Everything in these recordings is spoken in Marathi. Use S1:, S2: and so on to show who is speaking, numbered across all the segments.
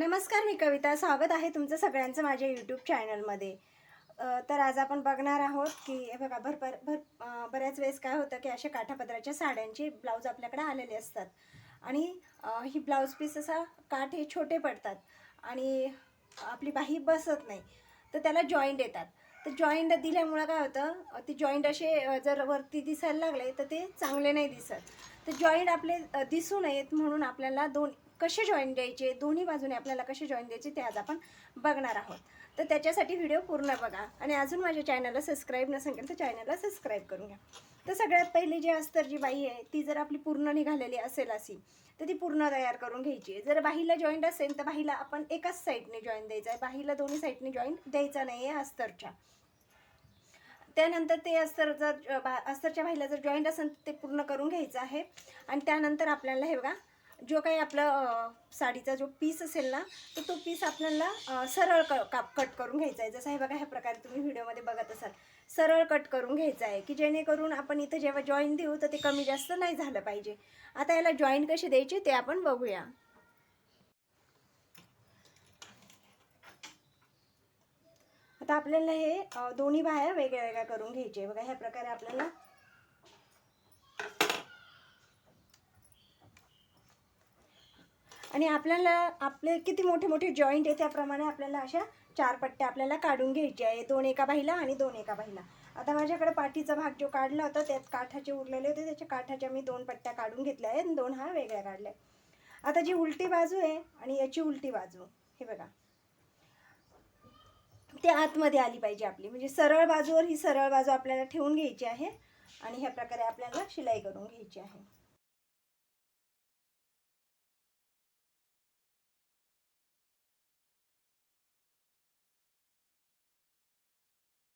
S1: नमस्कार मी कविता. स्वागत आहे तुमचं सगळ्यांचं माझ्या यूट्यूब चॅनलमध्ये तर आज आपण बघणार आहोत की हे बघा भर भर भर बऱ्याच वेळेस काय होतं की अशा काठापदराच्या साड्यांचे ब्लाऊज आपल्याकडे आलेले असतात. आणि ही ब्लाऊज पीस असा काठ हे छोटे पडतात आणि आपली बाही बसत नाही. तर त्याला जॉईंट येतात तर जॉईंट दिल्यामुळं काय होतं ते जॉईंट असे जर वरती दिसायला लागले तर ते चांगले नाही दिसत. तर जॉईंट आपले दिसू नयेत म्हणून आपल्याला दोन कसे जॉईन द्यायचे दोन्ही बाजूने आपल्याला कसे जॉईन द्यायचे ते आज आपण बघणार आहोत. तर त्याच्यासाठी व्हिडिओ पूर्ण बघा आणि अजून माझ्या चॅनलला सबस्क्राईब नसेल केलं तर चॅनलला सबस्क्राईब करून घ्या. तर सगळ्यात पहिली जी अस्तर जी बाई आहे ती जर आपली पूर्ण निघालेली असेल अशी तर ती पूर्ण तयार करून घ्यायची आहे. जर बाहीला जॉईंट असेल तर बाहीला आपण एकाच साईडने जॉईन द्यायचा आहे. बाहीला दोन्ही साईडने जॉईन द्यायचा नाही आहे अस्तरच्या. त्यानंतर ते अस्तर जर बा- अस्तरच्या बाईला जर जॉईंट असेल तर ते पूर्ण करून घ्यायचं आहे. आणि त्यानंतर आपल्याला हे बघा जो काही आपला साडीचा जो पीस असेल ना तर तो पीस आपल्याला सरळ क काप कट करून घ्यायचा आहे. जसं हे बघा ह्या प्रकारे तुम्ही व्हिडिओमध्ये बघत असाल. सरळ कट करून घ्यायचा आहे की जेणेकरून आपण इथं जेव्हा जॉईन देऊ तर ते कमी जास्त नाही झालं पाहिजे. आता याला जॉईन कसे द्यायचे ते आपण बघूया. आता आपल्याला हे दोन्ही बाह्या वेगळ्या वेगळ्या करून घ्यायचे. बघा ह्या प्रकारे आपल्याला आणि आपल्याला आपले किती मोठे मोठे जॉईंट आहे त्याप्रमाणे आपल्याला अशा चार पट्ट्या आपल्याला काढून घ्यायच्या आहे. दोन एका बाईला आणि दोन एका बाईला. आता माझ्याकडे पाठीचा भाग जो काढला होता त्यात काठाचे उरलेले होते. त्याच्या काठाच्या मी दोन पट्ट्या काढून घेतल्या आहेत. आणि दोन हा वेगळ्या काढल्या आता जी उलटी बाजू आहे आणि याची उलटी बाजू हे बघा. ते आतमध्ये आली पाहिजे आपली. म्हणजे सरळ बाजूवर ही सरळ बाजू आपल्याला ठेवून घ्यायची आहे आणि ह्या प्रकारे आपल्याला शिलाई करून घ्यायची आहे.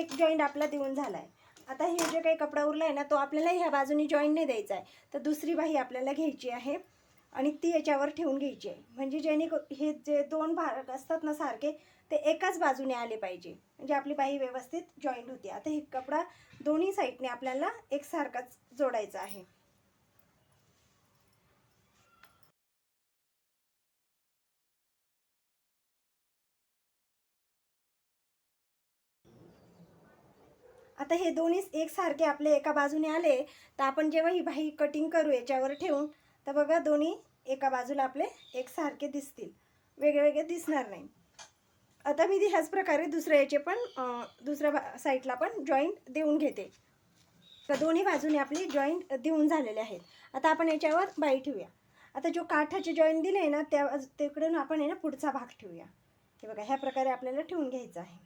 S1: एक जॉईंट आपला देऊन झालाय. आता हे जे काही कपडा उरला आहे ना तो आपल्याला ह्या बाजूनी जॉईंट नाही द्यायचा आहे तर दुसरी बाही आपल्याला घ्यायची आहे आणि ती याच्यावर ठेवून घ्यायची आहे. म्हणजे जेणे हे जे दोन भाग असतात ना सारखे ते एकाच बाजूने आले पाहिजे. म्हणजे आपली बाही व्यवस्थित जॉईंट होते. आता हे कपडा दोन्ही साईडने आपल्याला एकसारखाच जोडायचा आहे. आता हे दोन्हीच एकसारखे आपले एका बाजूने आले तर आपण जेव्हा ही बाही कटिंग करू याच्यावर ठेवून तर बघा दोन्ही एका बाजूला आपले एकसारखे दिसतील. वेगळे वेगळे दिसणार नाही. आता मी ती ह्याच प्रकारे दुसऱ्या याचे पण दुसऱ्या बा साईडला पण जॉईंट देऊन घेते. तर दोन्ही बाजूने आपली जॉईंट देऊन झालेले आहेत. आता आपण याच्यावर बाई ठेवूया. आता जो काठाचे जॉईंट दिले आहे ना त्या तिकडून आपण आहे ना पुढचा भाग ठेवूया. हे बघा ह्या प्रकारे आपल्याला ठेवून घ्यायचा आहे.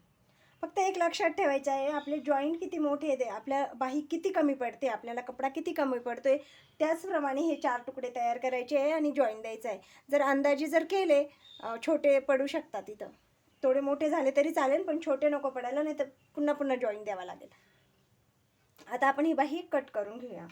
S1: फक्त एक लक्षात ठेवायचं आहे आपले जॉईंट किती मोठे आहे आपल्या बाही किती कमी पडते आपल्याला कपडा किती कमी पडतोय त्याचप्रमाणे हे चार तुकडे तयार करायचे आहे आणि जॉईन द्यायचं आहे. जर अंदाजे जर केले छोटे पडू शकतात इथं. थोडे मोठे झाले तरी चालेल पण छोटे नको पडायला नाही तर पुन्हा पुन्हा जॉईन द्यावा लागेल. आता आपण ही बाही कट करून घेऊया.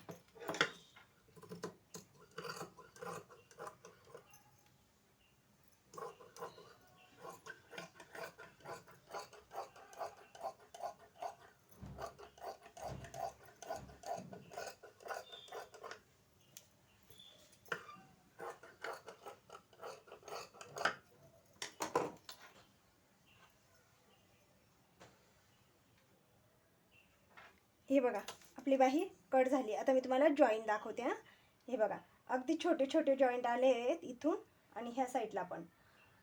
S1: हे बघा आपली बाही कट झाली. आता मी तुम्हाला जॉईंट दाखवते हां. हे बघा अगदी छोटे छोटे जॉईंट आले आहेत इथून आणि ह्या साईडला पण.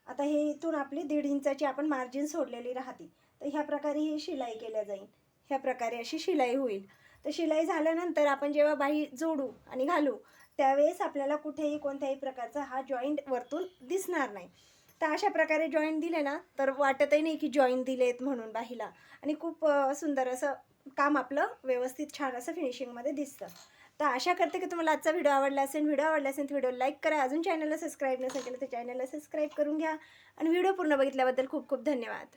S1: आता हे इथून आपली दीड इंचाची आपण मार्जिन सोडलेली राहते. तर ह्या प्रकारे ही शिलाई केल्या जाईल. ह्या प्रकारे अशी शिलाई होईल. तर शिलाई झाल्यानंतर आपण जेव्हा बाही जोडू आणि घालू त्यावेळेस आपल्याला कुठेही कोणत्याही प्रकारचा हा जॉईंट वरतून दिसणार नाही. तर अशा प्रकारे जॉईंट दिले ना तर वाटतही नाही की जॉईंट दिलेत म्हणून बाहीला आणि खूप सुंदर असं काम आपलं व्यवस्थित छान असं फिनिशिंगमध्ये दिसतं. तर आशा करते की तुम्हाला आजचा व्हिडिओ आवडला असेल व्हिडिओ आवडला असेल तर व्हिडिओ लाईक करा. अजून चॅनलला सबस्क्राईब नसेल केलं तर चॅनलला सबस्क्राईब करून घ्या. आणि व्हिडिओ पूर्ण बघितल्याबद्दल खूप खूप धन्यवाद.